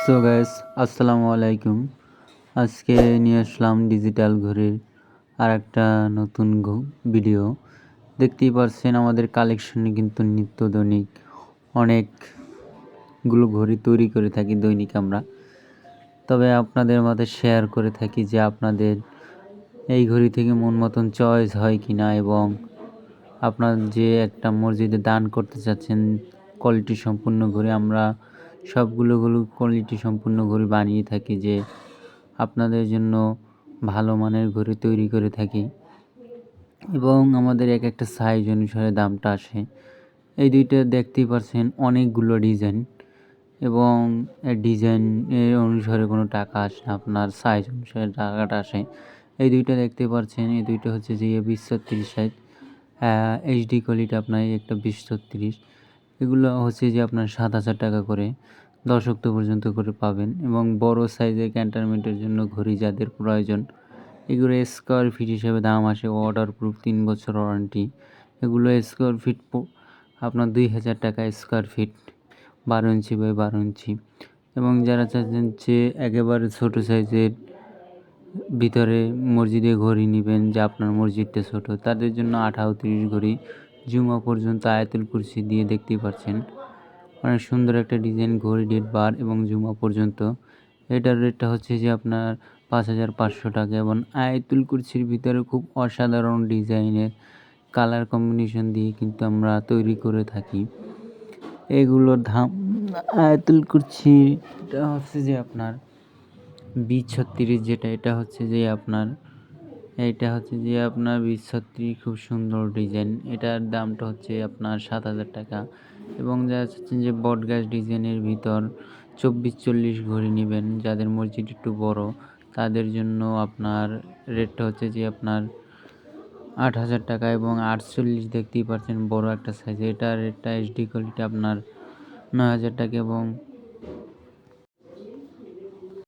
So guys আসসালামু আলাইকুম আজকে নিয়ে আসলাম ডিজিটাল ঘড়ির আর একটা নতুন ভিডিও দেখতেই পারছেন আমাদের কালেকশনে কিন্তু নিত্য দৈনিক অনেকগুলো ঘড়ি তৈরি করে থাকি দৈনিক আমরা। তবে আপনাদের মধ্যে শেয়ার করে থাকি যে আপনাদের এই ঘড়ি থেকে মন মতন চয়েস হয় কি না এবং আপনার যে একটা মসজিদে দান করতে চাচ্ছেন কোয়ালিটি সম্পূর্ণ ঘড়ি আমরা সবগুলো গুলো কোয়ালিটি সম্পূর্ণ ঘড়ি বানিয়ে থাকি যে আপনাদের জন্য ভালো মানের ঘড়ি তৈরি করে থাকি। এবং আমাদের এক একটা সাইজ অনুসারে দামটা আসে। এই দুইটা দেখতেই পাচ্ছেন অনেকগুলো ডিজাইন এবং ডিজাইন অনুসারে কোনো টাকা আসে না, আপনার সাইজ অনুসারে টাকাটা আসে। এই দুইটা দেখতে পাচ্ছেন এই দুইটা হচ্ছে যে বিশ ছত্রিশ সাইজ এইচডি কোয়ালিটি আপনার একটা বিশ ছত্রিশ। এগুলো হচ্ছে যে আপনার সাত হাজার টাকা করে দশ অক্টো পর্যন্ত করে পাবেন এবং বড় সাইজের ক্যান্টারমেন্টের জন্য ঘড়ি যাদের প্রয়োজন। এগুলো স্কোয়ার ফিট হিসেবে দাম আসে ওয়াটার প্রুফ তিন বছর ওয়ারেন্টি এগুলো স্কোয়ার ফিট আপনার দুই হাজার টাকা স্কোয়ার ফিট বারো ইঞ্চি বাই বারো ইঞ্চি। এবং যারা চাচ্ছেন যে একেবারে ছোটো সাইজের ভিতরে মসজিদে ঘড়ি নেবেন, যে আপনার মসজিদটা ছোট, তাদের জন্য আঠারো তিরিশ ঘড়ি জুমা পর্যন্ত আয়াতুল কুরসি দিয়ে দেখতেই পাচ্ছেন অনেক সুন্দর একটা ডিজাইন ঘড়ি ডেট বার এবং জুমা পর্যন্ত। এটার রেটটা হচ্ছে যে আপনার পাঁচ হাজার পাঁচশো টাকা এবং আয়াতুল কুরসির ভিতরে খুব অসাধারণ ডিজাইনের কালার কম্বিনেশন দিয়ে কিন্তু আমরা তৈরি করে থাকি। এগুলোর দাম, আয়াতুল কুরসিটা হচ্ছে যে আপনার বি ছত্রিশ যেটা, এটা হচ্ছে যে আপনার এইটা হচ্ছে যে আপনার বিশ ছত্রিশ খুব সুন্দর ডিজাইন। এটার দামটা হচ্ছে আপনার সাত হাজার টাকা। এবং যা হচ্ছে যে বট গাছ ডিজাইনের ভিতর চব্বিশ চল্লিশ ঘড়ি নেবেন। যাদের মসজিদ একটু বড়, তাদের জন্য আপনার রেটটা হচ্ছে যে আপনার আট হাজার টাকা এবং আটচল্লিশ দেখতেই পাচ্ছেন বড় একটা সাইজ এটা রেটটা এইচডি কোয়ালিটি আপনার নয় হাজার টাকা এবং